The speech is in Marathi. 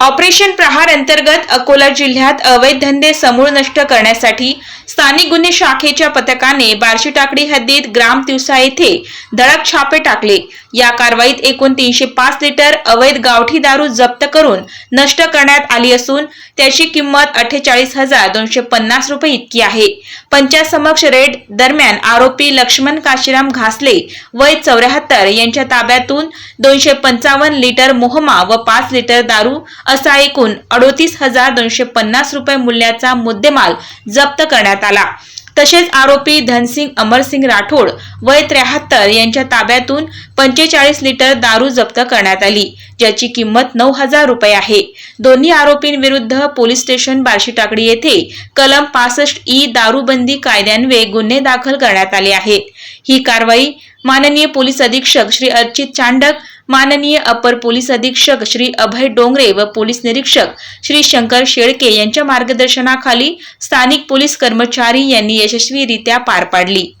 ऑपरेशन प्रहार अंतर्गत अकोला जिल्ह्यात अवैध धंदे समूळ नष्ट करण्यासाठी स्थानिक गुन्हे शाखेच्या पथकाने बार्शी टाकडी हद्दीत ग्राम तिवसा येथे धडक छापे टाकले. या कारवाईत एकूण तीनशे पाच लिटर अवैध गावठी दारू जप्त करून नष्ट करण्यात आली असून त्याची किंमत अठ्ठेचाळीस हजार दोनशे पन्नास रुपये इतकी आहे. पंचासमक्ष रेड दरम्यान आरोपी लक्ष्मण काशीराम घासले वय चौऱ्याहत्तर यांच्या ताब्यातून दोनशे पंचावन्न लिटर मोहमा व पाच लिटर दारू असा एकूण अडोतीस हजार दोनशे पन्नास रुपये मूल्याचा मुद्देमाल जप्त करण्यात आला. तसेच आरोपी धनसिंग अमरसिंग राठोड वय त्र्याहत्तर यांच्या ताब्यातून पंचेचाळीस लिटर दारू जप्त करण्यात आली ज्याची किंमत नऊ हजार रुपये आहे. दोन्ही आरोपींविरुद्ध पोलीस स्टेशन बार्शी टाकडी येथे कलम पासष्ट ई दारूबंदी कायद्यान्वये गुन्हे दाखल करण्यात आले आहेत. ही कारवाई माननीय पोलीस अधीक्षक श्री अर्चित चांडक माननीय अपर पोलीस अधीक्षक श्री अभय डोंगरे व पोलीस निरीक्षक श्री शंकर शेळके यांच्या मार्गदर्शनाखाली स्थानिक पोलीस कर्मचारी यांनी यशस्वीरित्या पार पाडली.